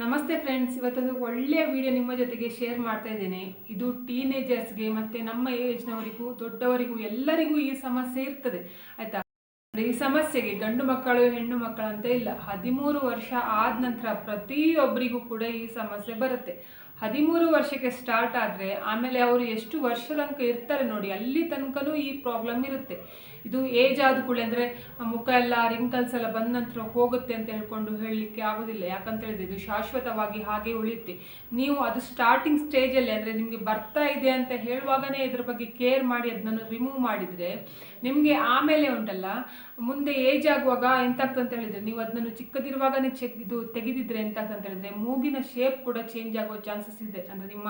ನಮಸ್ತೆ ಫ್ರೆಂಡ್ಸ್ ಇವತ್ತೊಂದು ಒಳ್ಳೆಯ ವಿಡಿಯೋ ನಿಮ್ಮ ಜೊತೆಗೆ ಶೇರ್ ಮಾಡ್ತಾ ಇದ್ದೇನೆ. ಇದು ಟೀನೇಜರ್ಸ್ಗೆ ಮತ್ತು ನಮ್ಮ ಏಜ್ನವರಿಗೂ ದೊಡ್ಡವರಿಗೂ, ಎಲ್ಲರಿಗೂ ಈ ಸಮಸ್ಯೆ ಇರ್ತದೆ. ಆಯಿತಾ? ಈ ಸಮಸ್ಯೆಗೆ ಗಂಡು ಮಕ್ಕಳು, ಹೆಣ್ಣು ಮಕ್ಕಳು ಅಂತ ಇಲ್ಲ. ಹದಿಮೂರು ವರ್ಷ ಆದ ನಂತರ ಪ್ರತಿಯೊಬ್ಬರಿಗೂ ಕೂಡ ಈ ಸಮಸ್ಯೆ ಬರುತ್ತೆ. ಹದಿಮೂರು ವರ್ಷಕ್ಕೆ ಸ್ಟಾರ್ಟ್ ಆದರೆ ಆಮೇಲೆ ಅವರು ಎಷ್ಟು ವರ್ಷ ತನಕ ಇರ್ತಾರೆ ನೋಡಿ, ಅಲ್ಲಿ ತನಕನೂ ಈ ಪ್ರಾಬ್ಲಮ್ ಇರುತ್ತೆ. ಇದು ಏಜ್ ಆದ ಕೂಡಲೇ ಅಂದರೆ ಮುಖ ಎಲ್ಲ ರಿಂಕಲ್ಸ್ ಎಲ್ಲ ಬಂದ ನಂತರ ಹೋಗುತ್ತೆ ಅಂತ ಹೇಳ್ಕೊಂಡು ಹೇಳಲಿಕ್ಕೆ ಆಗೋದಿಲ್ಲ. ಯಾಕಂತ ಹೇಳಿದ್ರೆ ಇದು ಶಾಶ್ವತವಾಗಿ ಹಾಗೆ ಉಳಿಯುತ್ತೆ. ನೀವು ಅದು ಸ್ಟಾರ್ಟಿಂಗ್ ಸ್ಟೇಜಲ್ಲಿ ಅಂದರೆ ನಿಮಗೆ ಬರ್ತಾ ಇದೆ ಅಂತ ಹೇಳುವಾಗನೇ ಇದ್ರ ಬಗ್ಗೆ ಕೇರ್ ಮಾಡಿ ಅದನ್ನು ರಿಮೂವ್ ಮಾಡಿದರೆ ನಿಮಗೆ ಆಮೇಲೆ ಉಂಟಲ್ಲ, ಮುಂದೆ ಏಜ್ ಆಗುವಾಗ ಎಂತಾಗ್ತದೆ ಅಂತ ಹೇಳಿದ್ರೆ ನೀವು ಅದನ್ನು ಚಿಕ್ಕದಿರುವಾಗನೇ ಚೆಕ್ ಇದು ತೆಗೆದಿದ್ರೆ ಎಂತಾಗ್ತದೆ ಅಂತ ಹೇಳಿದ್ರೆ ಮೂಗಿನ ಶೇಪ್ ಕೂಡ ಚೇಂಜ್ ಆಗೋ ಚಾನ್ಸಸ್ ಇದೆ. ಅಂದರೆ ನಿಮ್ಮ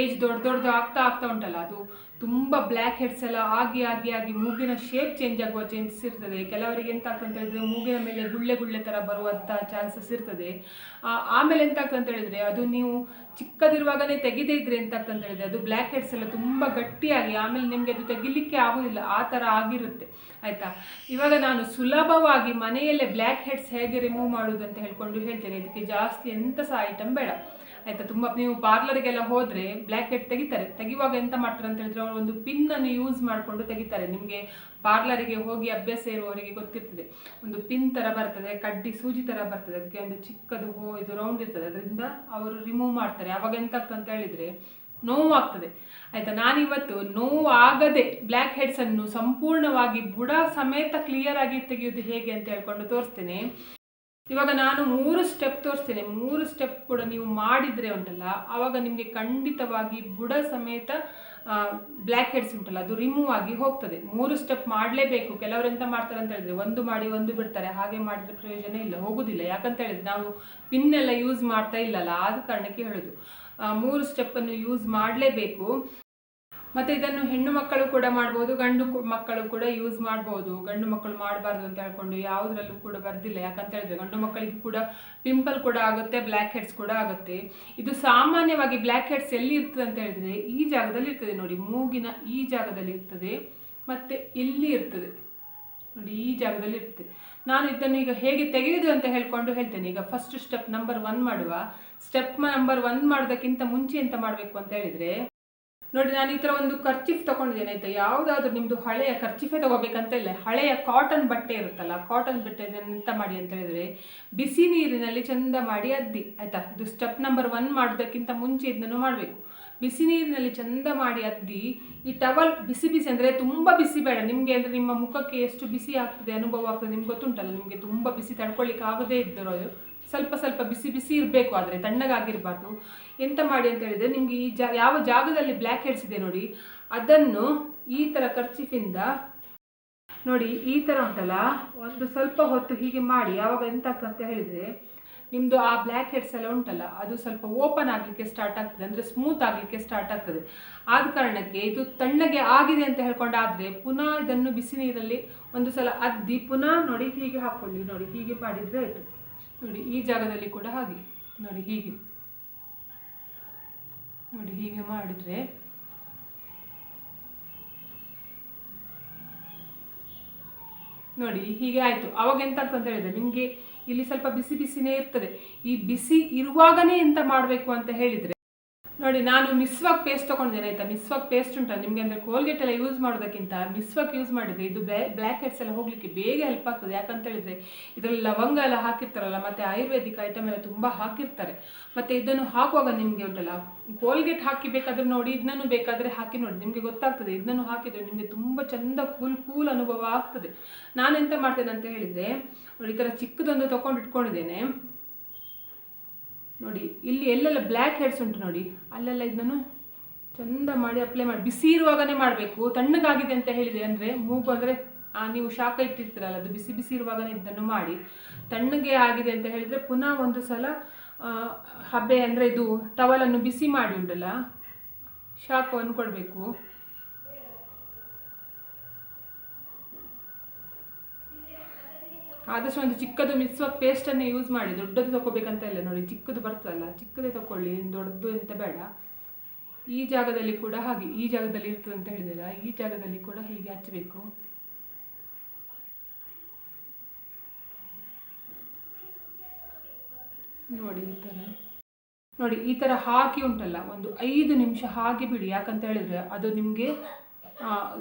ಏಜ್ ದೊಡ್ಡ ದೊಡ್ಡದು ಆಗ್ತಾ ಆಗ್ತಾ ಉಂಟಲ್ಲ, ಅದು ತುಂಬ ಬ್ಲ್ಯಾಕ್ ಹೆಡ್ಸ್ ಎಲ್ಲ ಆಗಿ ಆಗಿ ಆಗಿ ಮೂಗಿನ ಶೇಪ್ ಚೇಂಜ್ ಆಗುವ ಚಾನ್ಸಸ್ ಇರ್ತದೆ. ಕೆಲವರಿಗೆ ಎಂತ ಅಂತ ಹೇಳಿದ್ರೆ ಮೂಗಿನ ಮೇಲೆ ಗುಳ್ಳೆ ಗುಳ್ಳೆ ಥರ ಬರುವಂಥ ಚಾನ್ಸಸ್ ಇರ್ತದೆ. ಆಮೇಲೆ ಎಂತ ಅಂತ ಹೇಳಿದ್ರೆ ಅದು ನೀವು ಚಿಕ್ಕದಿರುವಾಗನೇ ತೆಗೆದೇ ಇದ್ರೆ ಎಂತ ಅಂತ ಹೇಳಿದ್ರೆ ಅದು ಬ್ಲ್ಯಾಕ್ ಹೆಡ್ಸ್ ಎಲ್ಲ ತುಂಬ ಗಟ್ಟಿಯಾಗಿ, ಆಮೇಲೆ ನಿಮಗೆ ಅದು ತೆಗಿಲಿಕ್ಕೆ ಆಗೋದಿಲ್ಲ, ಆ ಥರ ಆಗಿರುತ್ತೆ. ಆಯಿತಾ? ಇವಾಗ ನಾನು ಸುಲಭವಾಗಿ ಮನೆಯಲ್ಲೇ ಬ್ಲ್ಯಾಕ್ ಹೆಡ್ಸ್ ಹೇಗೆ ರಿಮೂವ್ ಮಾಡೋದು ಅಂತ ಹೇಳ್ಕೊಂಡು ಹೇಳ್ತೇನೆ. ಇದಕ್ಕೆ ಜಾಸ್ತಿ ಎಂತ ಸಹ ಐಟಮ್ ಬೇಡ. ಆಯ್ತಾ, ತುಂಬ ನೀವು ಪಾರ್ಲರ್ಗೆಲ್ಲ ಹೋದರೆ ಬ್ಲ್ಯಾಕ್ ಹೆಡ್ ತೆಗಿತಾರೆ. ತೆಗಿವಾಗ ಎಂತ ಮಾಡ್ತಾರೆ ಅಂತ ಹೇಳಿದ್ರೆ ಅವರು ಒಂದು ಪಿನ್ನನ್ನು ಯೂಸ್ ಮಾಡಿಕೊಂಡು ತೆಗಿತಾರೆ. ನಿಮಗೆ ಪಾರ್ಲರಿಗೆ ಹೋಗಿ ಅಭ್ಯಾಸ ಇರುವವರಿಗೆ ಗೊತ್ತಿರ್ತದೆ. ಒಂದು ಪಿನ್ ಥರ ಬರ್ತದೆ, ಕಡ್ಡಿ ಸೂಜಿ ಥರ ಬರ್ತದೆ. ಅದಕ್ಕೆ ಒಂದು ಚಿಕ್ಕದು ಹೋ, ಇದು ರೌಂಡ್ ಇರ್ತದೆ. ಅದರಿಂದ ಅವರು ರಿಮೂವ್ ಮಾಡ್ತಾರೆ. ಅವಾಗ ಎಂತ ಆಗ್ತದೆ ಅಂತ ಹೇಳಿದರೆ ನೋವು ಆಗ್ತದೆ ಆಯ್ತಾ, ನಾನಿವತ್ತು ನೋವು ಆಗದೆ ಬ್ಲ್ಯಾಕ್ ಹೆಡ್ಸನ್ನು ಸಂಪೂರ್ಣವಾಗಿ ಬುಡ ಸಮೇತ ಕ್ಲಿಯರ್ ಆಗಿ ತೆಗೆಯೋದು ಹೇಗೆ ಅಂತ ಹೇಳ್ಕೊಂಡು ತೋರಿಸ್ತೇನೆ. ಇವಾಗ ನಾನು ಮೂರು ಸ್ಟೆಪ್ ತೋರಿಸ್ತೇನೆ. ಮೂರು ಸ್ಟೆಪ್ ಕೂಡ ನೀವು ಮಾಡಿದರೆ ಉಂಟಲ್ಲ ಆವಾಗ ನಿಮಗೆ ಖಂಡಿತವಾಗಿ ಬುಡ ಸಮೇತ ಬ್ಲ್ಯಾಕ್ ಹೆಡ್ಸ್ ಉಂಟಲ್ಲ, ಅದು ರಿಮೂವ್ ಆಗಿ ಹೋಗ್ತದೆ. ಮೂರು ಸ್ಟೆಪ್ ಮಾಡಲೇಬೇಕು. ಕೆಲವರು ಎಂತ ಮಾಡ್ತಾರೆ ಅಂತ ಹೇಳಿದ್ರೆ, ಒಂದು ಮಾಡಿ ಒಂದು ಬಿಡ್ತಾರೆ. ಹಾಗೆ ಮಾಡಿದ್ರೆ ಪ್ರಯೋಜನ ಇಲ್ಲ, ಹೋಗುದಿಲ್ಲ. ಯಾಕಂತ ಹೇಳಿದ್ರೆ ನಾವು ಪಿನ್ ಎಲ್ಲ ಯೂಸ್ ಮಾಡ್ತಾ ಇಲ್ಲಲ್ಲ, ಆದ ಕಾರಣಕ್ಕೆ ಹೇಳೋದು. ಮೂರು ಸ್ಟೆಪ್ಪನ್ನು ಯೂಸ್ ಮಾಡಲೇಬೇಕು. ಮತ್ತು ಇದನ್ನು ಹೆಣ್ಣು ಮಕ್ಕಳು ಕೂಡ ಮಾಡ್ಬೋದು, ಗಂಡು ಮಕ್ಕಳು ಕೂಡ ಯೂಸ್ ಮಾಡ್ಬೋದು. ಗಂಡು ಮಕ್ಕಳು ಮಾಡಬಾರ್ದು ಅಂತ ಹೇಳ್ಕೊಂಡು ಯಾವುದರಲ್ಲೂ ಕೂಡ ಬರ್ದಿಲ್ಲ. ಯಾಕಂತ ಹೇಳಿದ್ರೆ ಗಂಡು ಮಕ್ಕಳಿಗೆ ಕೂಡ ಪಿಂಪಲ್ ಕೂಡ ಆಗುತ್ತೆ ಬ್ಲ್ಯಾಕ್ ಹೆಡ್ಸ್ ಕೂಡ ಆಗುತ್ತೆ. ಇದು ಸಾಮಾನ್ಯವಾಗಿ ಬ್ಲ್ಯಾಕ್ ಹೆಡ್ಸ್ ಎಲ್ಲಿ ಇರ್ತದೆ ಅಂತ ಹೇಳಿದ್ರೆ ಈ ಜಾಗದಲ್ಲಿ ಇರ್ತದೆ ನೋಡಿ. ಮೂಗಿನ ಈ ಜಾಗದಲ್ಲಿ ಇರ್ತದೆ ಮತ್ತು ಇಲ್ಲಿ ಇರ್ತದೆ. ನೋಡಿ, ಈ ಜಾಗದಲ್ಲಿ ಇರ್ತದೆ. ನಾನು ಇದನ್ನು ಈಗ ಹೇಗೆ ತೆಗೆಯುವುದು ಅಂತ ಹೇಳ್ಕೊಂಡು ಹೇಳ್ತೇನೆ. ಈಗ ಫಸ್ಟ್ ಸ್ಟೆಪ್ ನಂಬರ್ ಒನ್ ಮಾಡುವ. ಸ್ಟೆಪ್ ನಂಬರ್ ಒನ್ ಮಾಡೋದಕ್ಕಿಂತ ಮುಂಚೆ ಎಂತ ಮಾಡಬೇಕು ಅಂತ ಹೇಳಿದರೆ ನೋಡಿ, ನಾನು ಈ ಥರ ಒಂದು ಕರ್ಚಿಫ್ ತೊಗೊಂಡಿದ್ದೇನೆ, ಆಯಿತಾ? ಯಾವುದಾದ್ರೂ ನಿಮ್ಮದು ಹಳೆಯ ಕರ್ಚಿಫೇ ತಗೋಬೇಕಂತ ಇಲ್ಲ. ಹಳೆಯ ಕಾಟನ್ ಬಟ್ಟೆ ಇರುತ್ತಲ್ಲ ಕಾಟನ್ ಬಟ್ಟೆ ಎಂತ ಮಾಡಿ ಅಂತ ಹೇಳಿದ್ರೆ, ಬಿಸಿ ನೀರಿನಲ್ಲಿ ಚಂದ ಮಾಡಿ ಅದ್ದಿ, ಆಯಿತಾ? ಇದು ಸ್ಟೆಪ್ ನಂಬರ್ ಒನ್ ಮಾಡೋದಕ್ಕಿಂತ ಮುಂಚೆ ಇದನ್ನು ಮಾಡಬೇಕು. ಬಿಸಿ ನೀರಿನಲ್ಲಿ ಚಂದ ಮಾಡಿ ಅದ್ದಿ, ಈ ಟವಲ್ ಬಿಸಿ ಬಿಸಿ ಅಂದರೆ ತುಂಬ ಬಿಸಿ ಬೇಡ. ನಿಮಗೆ ಅಂದರೆ ನಿಮ್ಮ ಮುಖಕ್ಕೆ ಎಷ್ಟು ಬಿಸಿ ಆಗ್ತದೆ, ಅನುಭವ ಆಗ್ತದೆ, ನಿಮ್ಗೆ ಗೊತ್ತುಂಟಲ್ಲ, ನಿಮಗೆ ತುಂಬ ಬಿಸಿ ತಡ್ಕೊಳ್ಳಿಕ್ಕೆ ಆಗದೇ ಇದ್ದರೂ ಸ್ವಲ್ಪ ಸ್ವಲ್ಪ ಬಿಸಿ ಬಿಸಿ ಇರಬೇಕು, ಆದರೆ ತಣ್ಣಗಾಗಿರಬಾರ್ದು. ಎಂತ ಮಾಡಿ ಅಂತ ಹೇಳಿದರೆ, ನಿಮಗೆ ಈ ಜಾ, ಯಾವ ಜಾಗದಲ್ಲಿ ಬ್ಲ್ಯಾಕ್ ಹೆಡ್ಸ್ ಇದೆ ನೋಡಿ, ಅದನ್ನು ಈ ಥರ ಖರ್ಚಿಫಿಂದ ನೋಡಿ, ಈ ಥರ ಉಂಟಲ್ಲ, ಒಂದು ಸ್ವಲ್ಪ ಹೊತ್ತು ಹೀಗೆ ಮಾಡಿ, ಯಾವಾಗ ಎಂತ ಅಂತ ಹೇಳಿದರೆ ನಿಮ್ಮದು ಆ ಬ್ಲ್ಯಾಕ್ ಹೆಡ್ಸ್ ಎಲ್ಲ ಉಂಟಲ್ಲ, ಅದು ಸ್ವಲ್ಪ ಓಪನ್ ಆಗಲಿಕ್ಕೆ ಸ್ಟಾರ್ಟ್ ಆಗ್ತದೆ, ಅಂದರೆ ಸ್ಮೂತ್ ಆಗಲಿಕ್ಕೆ ಸ್ಟಾರ್ಟ್ ಆಗ್ತದೆ. ಆದ ಕಾರಣಕ್ಕೆ ಇದು ತಣ್ಣಗೆ ಆಗಿದೆ ಅಂತ ಹೇಳ್ಕೊಂಡಾದರೆ, ಪುನಃ ಇದನ್ನು ಬಿಸಿ ನೀರಲ್ಲಿ ಒಂದು ಸಲ ಅದ್ದಿ, ಪುನಃ ನೋಡಿ ಹೀಗೆ ಹಾಕ್ಕೊಳ್ಳಿ ನೋಡಿ ಹೀಗೆ ಮಾಡಿದರೆ ಆಯಿತು. ನೋಡಿ, ಈ ಜಾಗದಲ್ಲಿ ಕೂಡ ಹಾಗೆ. ನೋಡಿ, ಹೀಗೆ. ನೋಡಿ, ಹೀಗೆ ಮಾಡಿದ್ರೆ ನೋಡಿ, ಹೀಗೆ ಆಯಿತು. ಅವಾಗ ಎಂತ ಅಂತ ಹೇಳಿದ್ರೆ, ನಿಮಗೆ ಇಲ್ಲಿ ಸ್ವಲ್ಪ ಬಿಸಿ ಬಿಸಿನೇ ಇರ್ತದೆ. ಈ ಬಿಸಿ ಇರುವಾಗನೇ ಎಂತ ಮಾಡಬೇಕು ಅಂತ ಹೇಳಿದರೆ ನೋಡಿ, ನಾನು ಮಿಸ್ವಾಕ್ ಪೇಸ್ಟ್ ತೊಗೊಂಡಿದ್ದೇನೆ, ಆಯಿತಾ? ಮಿಸ್ವಾಕ್ ಪೇಸ್ಟ್ ಉಂಟು? ನಿಮಗೆ ಅಂದರೆ ಕೋಲ್ಗೇಟ್ ಎಲ್ಲ ಯೂಸ್ ಮಾಡೋದಕ್ಕಿಂತ ಮಿಸ್ವಾಕ್ ಯೂಸ್ ಮಾಡಿದರೆ ಇದು ಬ್ಲ್ಯಾಕ್ ಹೆಡ್ಸ್ ಎಲ್ಲ ಹೋಗಲಿಕ್ಕೆ ಬೇಗ ಹೆಲ್ಪ್ ಆಗ್ತದೆ. ಯಾಕಂತ ಹೇಳಿದರೆ, ಇದರಲ್ಲಿ ಲವಂಗ ಎಲ್ಲ ಹಾಕಿರ್ತಾರಲ್ಲ, ಮತ್ತು ಆಯುರ್ವೇದಿಕ್ ಐಟಮ್ ಎಲ್ಲ ತುಂಬ ಹಾಕಿರ್ತಾರೆ. ಮತ್ತು ಇದನ್ನು ಹಾಕುವಾಗ ನಿಮಗೆ ಉಂಟಲ್ಲ ಕೋಲ್ಗೇಟ್ ಹಾಕಿ ಬೇಕಾದ್ರೆ ನೋಡಿ ಇದನ್ನು ಬೇಕಾದರೆ ಹಾಕಿ ನೋಡಿ. ನಿಮಗೆ ಗೊತ್ತಾಗ್ತದೆ ಇದನ್ನು ಹಾಕಿದರೆ ನಿಮಗೆ ತುಂಬ ಚೆಂದ ಕೂಲ್ ಕೂಲ್ ಅನುಭವ ಆಗ್ತದೆ. ನಾನು ಎಂತ ಮಾಡ್ತೇನೆ ಅಂತ ಹೇಳಿದರೆ, ನೋಡಿ, ಈ ಥರ ಚಿಕ್ಕದೊಂದು ತೊಗೊಂಡು ಇಟ್ಕೊಂಡಿದ್ದೇನೆ ನೋಡಿ, ಇಲ್ಲಿ ಎಲ್ಲೆಲ್ಲ ಬ್ಲ್ಯಾಕ್ ಹೆಡ್ಸ್ ಉಂಟು ನೋಡಿ, ಅಲ್ಲೆಲ್ಲ ಇದನ್ನು ಚಂದ ಮಾಡಿ ಅಪ್ಲೈ ಮಾಡಿ. ಬಿಸಿ ಇರುವಾಗನೇ ಮಾಡಬೇಕು, ತಣ್ಣಗಾಗಿದೆ ಅಂತ ಹೇಳಿದೆ ಅಂದರೆ ಮೂಗು ಅಂದರೆ ನೀವು ಶಾಖ ಇಟ್ಟಿರ್ತೀರಲ್ಲ, ಅದು ಬಿಸಿ ಬಿಸಿ ಇರುವಾಗನೇ ಇದನ್ನು ಮಾಡಿ. ತಣ್ಣಗೆ ಆಗಿದೆ ಅಂತ ಹೇಳಿದರೆ ಪುನಃ ಒಂದು ಸಲ ಹಬ್ಬೆ ಹಬೆ ಅಂದರೆ ಇದು ಟವಲನ್ನು ಬಿಸಿ ಮಾಡಿ ಉಂಟಲ್ಲ, ಶಾಖವನ್ನು ಕೊಡಬೇಕು. ಆದಷ್ಟು ಒಂದು ಚಿಕ್ಕದು ಮಿಕ್ಸುವ ಪೇಸ್ಟನ್ನೇ ಯೂಸ್ ಮಾಡಿ, ದೊಡ್ಡದು ತಗೋಬೇಕಂತ ಇಲ್ಲ ನೋಡಿ, ಚಿಕ್ಕದು ಬರ್ತದಲ್ಲ, ಚಿಕ್ಕದೇ ತಗೊಳ್ಳಿ ದೊಡ್ಡದು ಅಂತ ಬೇಡ. ಈ ಜಾಗದಲ್ಲಿ ಕೂಡ ಹಾಗೆ, ಈ ಜಾಗದಲ್ಲಿ ಇರ್ತದೆ ಅಂತ ಹೇಳಿದಲ್ಲ, ಈ ಜಾಗದಲ್ಲಿ ಕೂಡ ಹೀಗೆ ಹಚ್ಚಬೇಕು. ನೋಡಿ ಈ ಥರ ನೋಡಿ, ಈ ಥರ ಹಾಕಿ ಉಂಟಲ್ಲ, ಒಂದು ಐದು ನಿಮಿಷ ಹಾಗೆ ಬಿಡಿ, ಯಾಕಂತ ಹೇಳಿದರೆ ಅದು ನಿಮಗೆ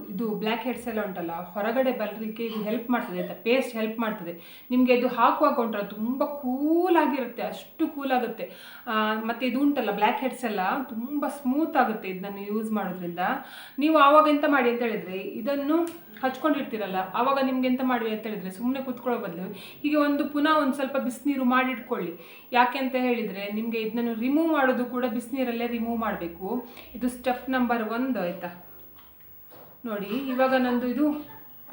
ಇದು ಬ್ಲ್ಯಾಕ್ ಹೆಡ್ಸ್ ಎಲ್ಲ ಉಂಟಲ್ಲ ಹೊರಗಡೆ ಬರಲಿಕ್ಕೆ ಇದು ಹೆಲ್ಪ್ ಮಾಡ್ತದೆ ಅಂತ ಪೇಸ್ಟ್ ಹೆಲ್ಪ್ ಮಾಡ್ತದೆ. ನಿಮಗೆ ಇದು ಹಾಕುವಾಗ ಉಂಟಲ್ಲ ತುಂಬ ಕೂಲ್ ಆಗಿರುತ್ತೆ ಅಷ್ಟು ಕೂಲ್ ಆಗುತ್ತೆ. ಆ, ಮತ್ತೆ ಇದು ಉಂಟಲ್ಲ ಬ್ಲ್ಯಾಕ್ ಹೆಡ್ಸ್ ಎಲ್ಲ ತುಂಬ ಸ್ಮೂತ್ ಆಗುತ್ತೆ ಇದನ್ನು ಯೂಸ್ ಮಾಡೋದ್ರಿಂದ. ನೀವು ಆವಾಗ ಎಂತ ಮಾಡಿ ಅಂತ ಹೇಳಿದರೆ ಇದನ್ನು ಹಚ್ಕೊಂಡಿರ್ತೀರಲ್ಲ ಆವಾಗ ನಿಮ್ಗೆ ಎಂತ ಮಾಡಿ ಅಂತ ಹೇಳಿದ್ರೆ ಸುಮ್ಮನೆ ಕುತ್ಕೊಳ್ಳೋ ಬದಲು ಹೀಗೆ ಒಂದು ಪುನಃ ಒಂದು ಸ್ವಲ್ಪ ಬಿಸಿನೀರು ಮಾಡಿಟ್ಕೊಳ್ಳಿ. ಯಾಕೆ ಅಂತ ಹೇಳಿದರೆ ನಿಮಗೆ ಇದನ್ನು ರಿಮೂವ್ ಮಾಡೋದು ಕೂಡ ಬಿಸಿನೀರಲ್ಲೇ ರಿಮೂವ್ ಮಾಡಬೇಕು. ಇದು ಸ್ಟೆಪ್ ನಂಬರ್ ಒಂದು ಆಯಿತಾ? ನೋಡಿ, ಇವಾಗ ನಂದು ಇದು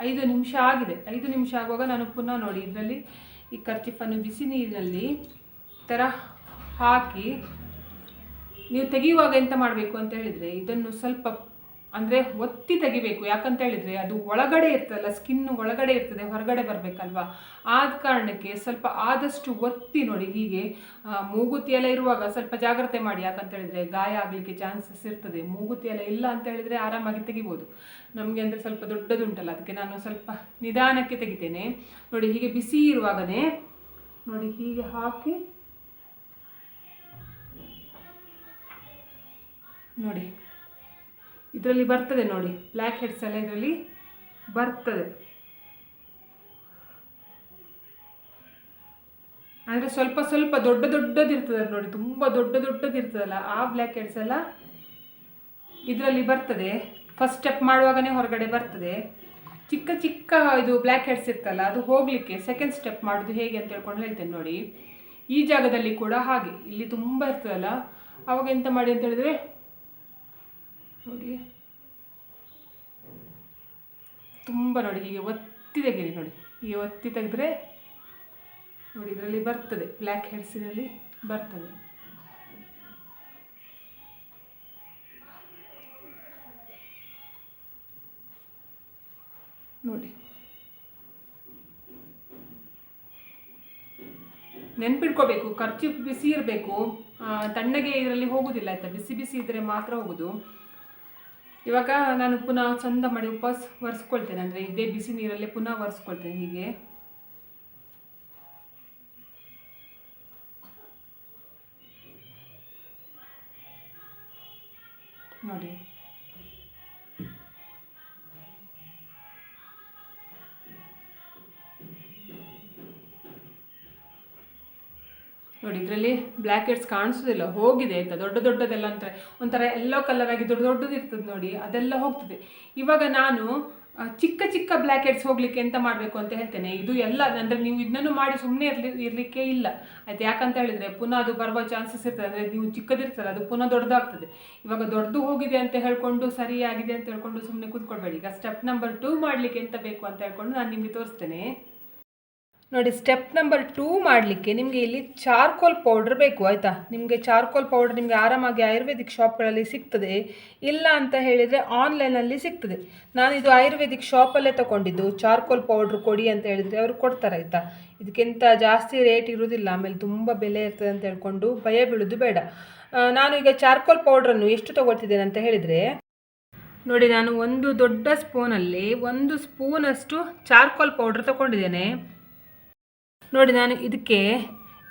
ಐದು ನಿಮಿಷ ಆಗಿದೆ. ಐದು ನಿಮಿಷ ಆಗುವಾಗ ನಾನು ಪುನಃ ನೋಡಿ, ಇದರಲ್ಲಿ ಈ ಕರ್ಚಿಫನ್ನು ಬಿಸಿ ನೀರಿನಲ್ಲಿ ಥರ ಹಾಕಿ ನೀವು ತೆಗೆಯುವಾಗ ಎಂತ ಮಾಡಬೇಕು ಅಂತ ಹೇಳಿದರೆ ಇದನ್ನು ಸ್ವಲ್ಪ ಅಂದರೆ ಒತ್ತಿ ತೆಗಿಬೇಕು. ಯಾಕಂತ ಹೇಳಿದರೆ ಅದು ಒಳಗಡೆ ಇರ್ತದಲ್ಲ ಸ್ಕಿನ್ ಒಳಗಡೆ ಇರ್ತದೆ, ಹೊರಗಡೆ ಬರಬೇಕಲ್ವಾ? ಆದ ಕಾರಣಕ್ಕೆ ಸ್ವಲ್ಪ ಆದಷ್ಟು ಒತ್ತಿ ನೋಡಿ. ಹೀಗೆ ಮೂಗುತಿ ಎಲ್ಲ ಇರುವಾಗ ಸ್ವಲ್ಪ ಜಾಗ್ರತೆ ಮಾಡಿ. ಯಾಕಂತ ಹೇಳಿದರೆ ಗಾಯ ಆಗಲಿಕ್ಕೆ ಚಾನ್ಸಸ್ ಇರ್ತದೆ. ಮೂಗುತಿ ಎಲ್ಲ ಇಲ್ಲ ಅಂತ ಹೇಳಿದರೆ ಆರಾಮಾಗಿ ತೆಗಿಬೋದು. ನಮಗೆ ಅಂದರೆ ಸ್ವಲ್ಪ ದೊಡ್ಡದುಂಟಲ್ಲ, ಅದಕ್ಕೆ ನಾನು ಸ್ವಲ್ಪ ನಿಧಾನಕ್ಕೆ ತೆಗಿತೇನೆ. ನೋಡಿ, ಹೀಗೆ ಬಿಸಿ ಇರುವಾಗನೇ ನೋಡಿ, ಹೀಗೆ ಹಾಕಿ ನೋಡಿ. ಇದರಲ್ಲಿ ಬರ್ತದೆ ನೋಡಿ ಬ್ಲ್ಯಾಕ್ ಹೆಡ್ಸ್ ಎಲ್ಲ ಇದರಲ್ಲಿ ಬರ್ತದೆ. ಅಂದರೆ ಸ್ವಲ್ಪ ಸ್ವಲ್ಪ ದೊಡ್ಡ ದೊಡ್ಡದು ಇರ್ತದೆ ನೋಡಿ, ತುಂಬ ದೊಡ್ಡ ದೊಡ್ಡದು ಇರ್ತದಲ್ಲ, ಆ ಬ್ಲ್ಯಾಕ್ ಹೆಡ್ಸ್ ಎಲ್ಲ ಇದರಲ್ಲಿ ಬರ್ತದೆ. ಫಸ್ಟ್ ಸ್ಟೆಪ್ ಮಾಡುವಾಗನೇ ಹೊರಗಡೆ ಬರ್ತದೆ. ಚಿಕ್ಕ ಚಿಕ್ಕ ಇದು ಬ್ಲ್ಯಾಕ್ ಹೆಡ್ಸ್ ಇರ್ತಲ್ಲ, ಅದು ಹೋಗಲಿಕ್ಕೆ ಸೆಕೆಂಡ್ ಸ್ಟೆಪ್ ಮಾಡೋದು ಹೇಗೆ ಅಂತ ಹೇಳ್ಕೊಂಡು ಹೇಳ್ತೇನೆ ನೋಡಿ. ಈ ಜಾಗದಲ್ಲಿ ಕೂಡ ಹಾಗೆ, ಇಲ್ಲಿ ತುಂಬ ಇರ್ತದಲ್ಲ, ಅವಾಗ ಎಂತ ಮಾಡಿ ಅಂತ ಹೇಳಿದ್ರೆ ನೋಡಿ. ತುಂಬ ನೋಡಿ, ಹೀಗೆ ಒತ್ತಿ ತೆಗೀರಿ ನೋಡಿ. ಹೀಗೆ ಒತ್ತಿ ತೆಗೆದ್ರೆ ನೋಡಿ ಇದರಲ್ಲಿ ಬರ್ತದೆ ಬ್ಲ್ಯಾಕ್ ಹೆಡ್ಸಿನಲ್ಲಿ ಬರ್ತದೆ. ನೋಡಿ. ನೆನ್ಪಿಟ್ಕೋಬೇಕು ಖರ್ಚು ಬಿಸಿ ಇರಬೇಕು. ತಣ್ಣಗೆ ಇದರಲ್ಲಿ ಹೋಗುದಿಲ್ಲ ಆಯ್ತಾ? ಬಿಸಿ ಬಿಸಿ ಇದ್ರೆ ಮಾತ್ರ ಹೋಗುದು. ಇವಾಗ ನಾನು ಪುನಃ ಚಂದ ಮಾಡಿ ಉಪವಾಸ ಒರೆಸ್ಕೊಳ್ತೇನೆ. ಅಂದರೆ ಇದೇ ಬಿಸಿ ನೀರಲ್ಲೇ ಪುನಃ ಒರೆಸ್ಕೊಳ್ತೇನೆ ಹೀಗೆ. ನೋಡಿ. ನೋಡಿ, ಇದರಲ್ಲಿ ಬ್ಲ್ಯಾಕ್ ಹೆಡ್ಸ್ ಕಾಣಿಸೋದಿಲ್ಲ, ಹೋಗಿದೆ ಅಂತ, ದೊಡ್ಡ ದೊಡ್ಡದೆಲ್ಲ ಅಂದರೆ ಒಂಥರ ಎಲ್ಲೋ ಕಲರ್ ಆಗಿ ದೊಡ್ಡ ದೊಡ್ಡದು ಇರ್ತದೆ ನೋಡಿ, ಅದೆಲ್ಲ ಹೋಗ್ತದೆ. ಇವಾಗ ನಾನು ಚಿಕ್ಕ ಚಿಕ್ಕ ಬ್ಲ್ಯಾಕ್ ಹೆಡ್ಸ್ ಹೋಗ್ಲಿಕ್ಕೆ ಎಂತ ಮಾಡಬೇಕು ಅಂತ ಹೇಳ್ತೇನೆ, ಇದು ಎಲ್ಲ ಅಂದರೆ ನೀವು ಇದನ್ನು ಮಾಡಿ ಸುಮ್ಮನೆ ಇರ್ಲಿ, ಇರಲಿಕ್ಕೆ ಇಲ್ಲ. ಆಯ್ತು, ಯಾಕಂತ ಹೇಳಿದರೆ ಪುನಃ ಅದು ಬರುವ ಚಾನ್ಸಸ್ ಇರ್ತದೆ, ಅಂದರೆ ನೀವು ಚಿಕ್ಕದಿರ್ತದೆ, ಅದು ಪುನಃ ದೊಡ್ಡದಾಗ್ತದೆ. ಇವಾಗ ದೊಡ್ಡದು ಹೋಗಿದೆ ಅಂತ ಹೇಳ್ಕೊಂಡು, ಸರಿಯಾಗಿದೆ ಅಂತ ಹೇಳ್ಕೊಂಡು ಸುಮ್ಮನೆ ಕೂತ್ಕೊಳ್ಬೇಡಿ. ಈಗ ಸ್ಟೆಪ್ ನಂಬರ್ ಟೂ ಮಾಡಲಿಕ್ಕೆ ಎಂತ ಬೇಕು ಅಂತ ಹೇಳ್ಕೊಂಡು ನಾನು ನಿಮಗೆ ತೋರಿಸ್ತೇನೆ. ನೋಡಿ ಸ್ಟೆಪ್ ನಂಬರ್ ಟೂ ಮಾಡಲಿಕ್ಕೆ ನಿಮಗೆ ಇಲ್ಲಿ ಚಾರ್ಕೋಲ್ ಪೌಡ್ರ್ ಬೇಕು, ಆಯಿತಾ? ನಿಮಗೆ ಚಾರ್ಕೋಲ್ ಪೌಡ್ರ್ ನಿಮಗೆ ಆರಾಮಾಗಿ ಆಯುರ್ವೇದಿಕ್ ಶಾಪ್ಗಳಲ್ಲಿ ಸಿಗ್ತದೆ. ಇಲ್ಲ ಅಂತ ಹೇಳಿದರೆ ಆನ್ಲೈನಲ್ಲಿ ಸಿಗ್ತದೆ. ನಾನು ಇದು ಆಯುರ್ವೇದಿಕ್ ಶಾಪಲ್ಲೇ ತೊಗೊಂಡಿದ್ದು. ಚಾರ್ಕೋಲ್ ಪೌಡ್ರ್ ಕೊಡಿ ಅಂತ ಹೇಳಿದರೆ ಅವರು ಕೊಡ್ತಾರೆ, ಆಯಿತಾ? ಇದಕ್ಕಿಂತ ಜಾಸ್ತಿ ರೇಟ್ ಇರುವುದಿಲ್ಲ ಆಮೇಲೆ ತುಂಬ ಬೆಲೆ ಇರ್ತದೆ ಅಂತ ಹೇಳ್ಕೊಂಡು ಭಯ ಬೀಳೋದು ಬೇಡ. ನಾನು ಈಗ ಚಾರ್ಕೋಲ್ ಪೌಡ್ರನ್ನು ಎಷ್ಟು ತೊಗೊಳ್ತಿದ್ದೇನೆ ಅಂತ ಹೇಳಿದರೆ, ನೋಡಿ, ನಾನು ಒಂದು ದೊಡ್ಡ ಸ್ಪೂನಲ್ಲಿ ಒಂದು ಸ್ಪೂನಷ್ಟು ಚಾರ್ಕೋಲ್ ಪೌಡ್ರ್ ತಗೊಂಡಿದ್ದೇನೆ. ನೋಡಿ ನಾನು ಇದಕ್ಕೆ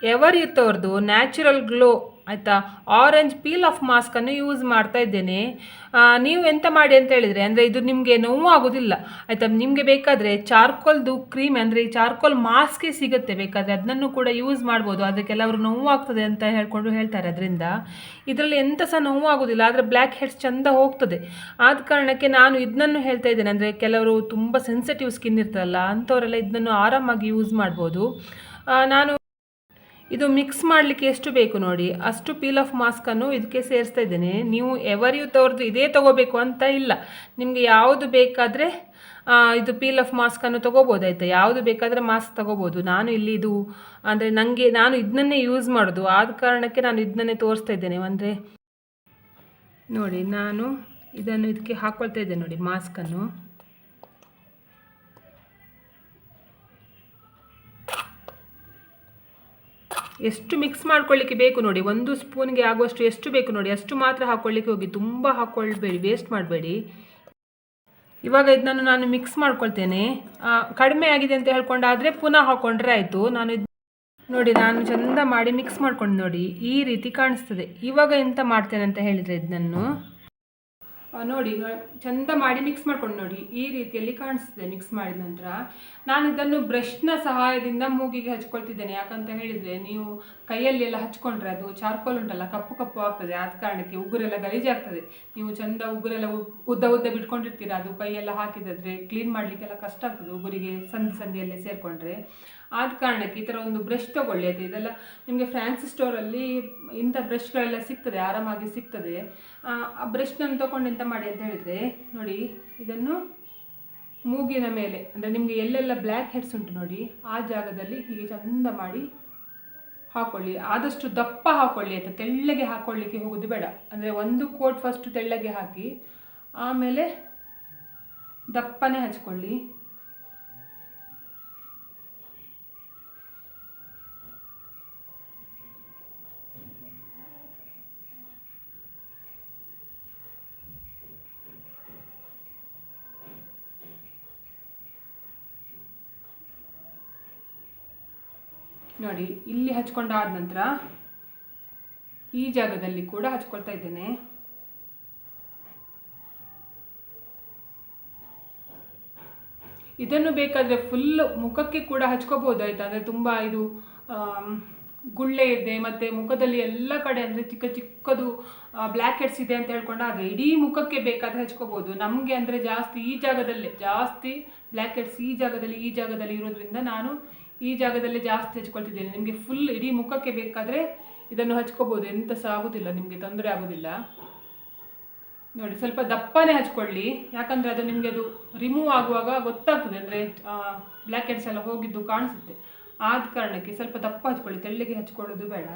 ಎವರ್ ಯೂತ್ ಅವ್ರದ್ದು ನ್ಯಾಚುರಲ್ ಗ್ಲೋ ಆಯಿತಾ? ಆರೆಂಜ್ ಪೀಲ್ ಆಫ್ ಮಾಸ್ಕನ್ನು ಯೂಸ್ ಮಾಡ್ತಾ ಇದ್ದೇನೆ. ನೀವು ಎಂತ ಮಾಡಿ ಅಂತ ಹೇಳಿದರೆ, ಅಂದರೆ ಇದು ನಿಮಗೆ ನೋವು ಆಗೋದಿಲ್ಲ. ಆಯಿತಾ? ನಿಮಗೆ ಬೇಕಾದರೆ ಚಾರ್ಕೋಲ್ದು ಕ್ರೀಮ್ ಅಂದರೆ ಈ ಚಾರ್ಕೋಲ್ ಮಾಸ್ಕೇ ಸಿಗುತ್ತೆ ಬೇಕಾದರೆ, ಅದನ್ನು ಕೂಡ ಯೂಸ್ ಮಾಡ್ಬೋದು. ಆದರೆ ಕೆಲವರು ನೋವು ಆಗ್ತದೆ ಅಂತ ಹೇಳ್ಕೊಂಡು ಹೇಳ್ತಾರೆ ಅದರಿಂದ. ಇದರಲ್ಲಿ ಎಂಥ ಸಹ ನೋವು ಆಗೋದಿಲ್ಲ, ಆದರೆ ಬ್ಲ್ಯಾಕ್ ಹೆಡ್ಸ್ ಚೆಂದ ಹೋಗ್ತದೆ. ಆದ ಕಾರಣಕ್ಕೆ ನಾನು ಇದನ್ನು ಹೇಳ್ತಾ ಇದ್ದೇನೆ, ಅಂದರೆ ಕೆಲವರು ತುಂಬ ಸೆನ್ಸಿಟಿವ್ ಸ್ಕಿನ್ ಇರ್ತದಲ್ಲ, ಅಂಥವರೆಲ್ಲ ಇದನ್ನು ಆರಾಮಾಗಿ ಯೂಸ್ ಮಾಡ್ಬೋದು. ನಾನು ಇದು ಮಿಕ್ಸ್ ಮಾಡಲಿಕ್ಕೆ ಎಷ್ಟು ಬೇಕು ನೋಡಿ? ಅಷ್ಟು ಪೀಲ್ ಆಫ್ ಮಾಸ್ಕನ್ನು ಇದಕ್ಕೆ ಸೇರಿಸ್ತಾ ಇದ್ದೇನೆ. ನೀವು ಎವರ್ ತವ್ರದ್ದು ಇದೇ ತೊಗೋಬೇಕು ಅಂತ ಇಲ್ಲ. ನಿಮಗೆ ಯಾವುದು ಬೇಕಾದರೆ ಇದು ಪೀಲ್ ಆಫ್ ಮಾಸ್ಕನ್ನು ತೊಗೋಬೋದಾಯ್ತಾ ಯಾವುದು ಬೇಕಾದರೆ ಮಾಸ್ಕ್ ತೊಗೋಬೋದು. ನಾನು ಇಲ್ಲಿ ಇದು, ಅಂದರೆ ನನಗೆ ನಾನು ಇದನ್ನೇ ಯೂಸ್ ಮಾಡೋದು. ಆದ ಕಾರಣಕ್ಕೆ ನಾನು ಇದನ್ನೇ ತೋರಿಸ್ತಾ ಇದ್ದೇನೆ. ಅಂದರೆ ನೋಡಿ, ನಾನು ಇದನ್ನು ಇದಕ್ಕೆ ಹಾಕ್ಕೊಳ್ತಾ ಇದ್ದೇನೆ ನೋಡಿ ಮಾಸ್ಕನ್ನು ಎಷ್ಟು ಮಿಕ್ಸ್ ಮಾಡ್ಕೊಳ್ಳಿಕ್ಕೆ ಬೇಕು ನೋಡಿ, ಒಂದು ಸ್ಪೂನ್ಗೆ ಆಗುವಷ್ಟು ಎಷ್ಟು ಬೇಕು ನೋಡಿ, ಅಷ್ಟು ಮಾತ್ರ ಹಾಕ್ಕೊಳ್ಳಿಕ್ಕೆ ಹೋಗಿ, ತುಂಬ ಹಾಕ್ಕೊಳ್ಬೇಡಿ ವೇಸ್ಟ್ ಮಾಡಬೇಡಿ. ಇವಾಗ ಇದನ್ನು ನಾನು ಮಿಕ್ಸ್ ಮಾಡ್ಕೊಳ್ತೇನೆ. ಕಡಿಮೆ ಆಗಿದೆ ಅಂತ ಹೇಳ್ಕೊಂಡಾದರೆ ಪುನಃ ಹಾಕ್ಕೊಂಡ್ರೆ ಆಯಿತು. ನಾನು ನೋಡಿ, ನಾನು ಚಂದ ಮಾಡಿ ಮಿಕ್ಸ್ ಮಾಡ್ಕೊಂಡು ನೋಡಿ, ಈ ರೀತಿ ಕಾಣಿಸ್ತದೆ. ಇವಾಗ ಎಂತ ಮಾಡ್ತೇನೆ ಅಂತ ಹೇಳಿದರೆ ಇದನ್ನು ನೋಡಿ ಚಂದ ಮಾಡಿ ಮಿಕ್ಸ್ ಮಾಡ್ಕೊಂಡು ನೋಡಿ. ಈ ರೀತಿಯಲ್ಲಿ ಕಾಣಿಸ್ತದೆ ಮಿಕ್ಸ್ ಮಾಡಿದ ನಂತರ. ನಾನು ಇದನ್ನು ಬ್ರಷ್ನ ಸಹಾಯದಿಂದ ಮೂಗಿಗೆ ಹಚ್ಕೊಳ್ತಿದ್ದೇನೆ. ಯಾಕಂತ ಹೇಳಿದರೆ ನೀವು ಕೈಯಲ್ಲಿ ಎಲ್ಲ ಹಚ್ಕೊಂಡ್ರೆ ಅದು ಚಾರ್ಕೋಲ್ ಉಂಟಲ್ಲ ಕಪ್ಪು ಕಪ್ಪು ಆಗ್ತದೆ. ಆದ ಕಾರಣಕ್ಕೆ ಉಗುರೆಲ್ಲ ಗಲೀಜಾಗ್ತದೆ ನೀವು ಚಂದ ಉಗುರೆಲ್ಲ ಉದ್ದ ಉದ್ದ ಬಿಟ್ಕೊಂಡಿರ್ತೀರ ಅದು ಕೈಯೆಲ್ಲ ಹಾಕಿದ್ರೆ ಕ್ಲೀನ್ ಮಾಡಲಿಕ್ಕೆಲ್ಲ ಕಷ್ಟ ಆಗ್ತದೆ ಉಗುರಿಗೆ ಸಂಧಿ ಸಂಧಿಯಲ್ಲೇ ಸೇರಿಕೊಂಡ್ರೆ. ಆದ ಕಾರಣಕ್ಕೆ ಈ ಥರ ಒಂದು ಬ್ರಷ್ ತೊಗೊಳ್ಳಿ. ಅದು ಇದೆಲ್ಲ ನಿಮಗೆ ಫ್ಯಾನ್ಸಿ ಸ್ಟೋರಲ್ಲಿ ಇಂಥ ಬ್ರಷ್ಗಳೆಲ್ಲ ಸಿಗ್ತದೆ ಆರಾಮಾಗಿ ಸಿಗ್ತದೆ. ಆ, ಬ್ರಷ್ನ ತಗೊಂಡು ಎಂತ ಮಾಡಿ ಅಂತ ಹೇಳಿದರೆ, ನೋಡಿ, ಇದನ್ನು ಮೂಗಿನ ಮೇಲೆ, ಅಂದರೆ ನಿಮಗೆ ಎಲ್ಲೆಲ್ಲ ಬ್ಲ್ಯಾಕ್ ಹೆಡ್ಸ್ ಉಂಟು ನೋಡಿ, ಆ ಜಾಗದಲ್ಲಿ ಹೀಗೆ ಚಂದ ಮಾಡಿ ಹಾಕೊಳ್ಳಿ. ಆದಷ್ಟು ದಪ್ಪ ಹಾಕೊಳ್ಳಿ ಆಯಿತಾ ತೆಳ್ಳಗೆ ಹಾಕೊಳ್ಳಿಕ್ಕೆ ಹೋಗೋದು ಬೇಡ. ಅಂದರೆ ಒಂದು ಕೋಟ್ ಫಸ್ಟ್ ತೆಳ್ಳಗೆ ಹಾಕಿ, ಆಮೇಲೆ ದಪ್ಪನೇ ಹಚ್ಕೊಳ್ಳಿ. ನೋಡಿ, ಇಲ್ಲಿ ಹಚ್ಕೊಂಡಾದ ನಂತರ ಈ ಜಾಗದಲ್ಲಿ ಕೂಡ ಹಚ್ಕೊಳ್ತಾ ಇದ್ದೇನೆ. ಇದನ್ನು ಬೇಕಾದರೆ ಫುಲ್ ಮುಖಕ್ಕೆ ಕೂಡ ಹಚ್ಕೋಬೋದು ಆಯ್ತಾ ಅಂದರೆ ತುಂಬ ಇದು ಗುಳ್ಳೆ ಇದೆ, ಮತ್ತು ಮುಖದಲ್ಲಿ ಎಲ್ಲ ಕಡೆ ಅಂದರೆ ಚಿಕ್ಕ ಚಿಕ್ಕದು ಬ್ಲ್ಯಾಕ್ ಹೆಡ್ಸ್ ಇದೆ ಅಂತ ಹೇಳ್ಕೊಂಡು ಆದರೆ ಇಡೀ ಮುಖಕ್ಕೆ ಬೇಕಾದರೆ ಹಚ್ಕೋಬೋದು. ನಮಗೆ ಅಂದರೆ ಜಾಸ್ತಿ ಈ ಜಾಗದಲ್ಲೇ, ಜಾಸ್ತಿ ಬ್ಲ್ಯಾಕ್ ಹೆಡ್ಸ್ ಈ ಜಾಗದಲ್ಲಿ ಈ ಜಾಗದಲ್ಲಿ ಇರೋದ್ರಿಂದ ನಾನು ಈ ಜಾಗದಲ್ಲಿ ಜಾಸ್ತಿ ಹಚ್ಕೊಳ್ತಿದ್ದೇನೆ ನಿಮಗೆ ಫುಲ್ ಇಡೀ ಮುಖಕ್ಕೆ ಬೇಕಾದರೆ ಇದನ್ನು ಹಚ್ಕೋಬೋದು. ಎಂತ ಸಹ ಆಗೋದಿಲ್ಲ, ನಿಮಗೆ ತೊಂದರೆ ಆಗೋದಿಲ್ಲ. ನೋಡಿ, ಸ್ವಲ್ಪ ದಪ್ಪನೇ ಹಚ್ಕೊಳ್ಳಿ. ಯಾಕಂದರೆ ಅದು ನಿಮಗೆ ಅದು ರಿಮೂವ್ ಆಗುವಾಗ ಗೊತ್ತಾಗ್ತದೆ. ಅಂದರೆ ಬ್ಲ್ಯಾಕ್ ಹೆಡ್ಸ್ ಎಲ್ಲ ಹೋಗಿದ್ದು ಕಾಣಿಸುತ್ತೆ. ಆದ ಕಾರಣಕ್ಕೆ ಸ್ವಲ್ಪ ದಪ್ಪ ಹಚ್ಕೊಳ್ಳಿ. ತೆಳ್ಳಗೆ ಹಚ್ಕೊಳ್ಳೋದು ಬೇಡ.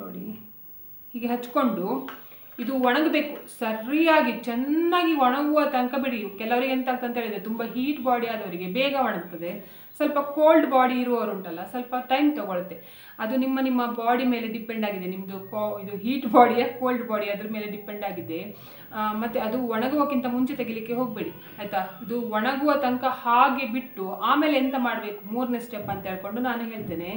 ನೋಡಿ, ಹೀಗೆ ಹಚ್ಕೊಂಡು ಇದು ಒಣಗಬೇಕು, ಸರಿಯಾಗಿ ಚೆನ್ನಾಗಿ ಒಣಗುವ ತನಕ ಬಿಡಿ. ಕೆಲವರಿಗೆ ಎಂತ ಅಂತ ಹೇಳಿದರೆ ತುಂಬ ಹೀಟ್ ಬಾಡಿ ಆದವರಿಗೆ ಬೇಗ ಒಣಗ್ತದೆ. ಸ್ವಲ್ಪ ಕೋಲ್ಡ್ ಬಾಡಿ ಇರುವವರು ಉಂಟಲ್ಲ, ಸ್ವಲ್ಪ ಟೈಮ್ ತಗೊಳುತ್ತೆ. ಅದು ನಿಮ್ಮ ನಿಮ್ಮ ಬಾಡಿ ಮೇಲೆ ಡಿಪೆಂಡ್ ಆಗಿದೆ. ನಿಮ್ಮದು ಕೋ ಇದು ಹೀಟ್ ಬಾಡಿಯ ಕೋಲ್ಡ್ ಬಾಡಿ ಅದ್ರ ಮೇಲೆ ಡಿಪೆಂಡ್ ಆಗಿದೆ. ಮತ್ತೆ ಅದು ಒಣಗುವಕ್ಕಿಂತ ಮುಂಚೆ ತೆಗಿಲಿಕ್ಕೆ ಹೋಗಬೇಡಿ, ಆಯಿತಾ? ಇದು ಒಣಗುವ ತನಕ ಹಾಗೆ ಬಿಟ್ಟು ಆಮೇಲೆ ಎಂತ ಮಾಡಬೇಕು? ಮೂರನೇ ಸ್ಟೆಪ್ ಅಂತ ಹೇಳ್ಕೊಂಡು ನಾನು ಹೇಳ್ತೇನೆ.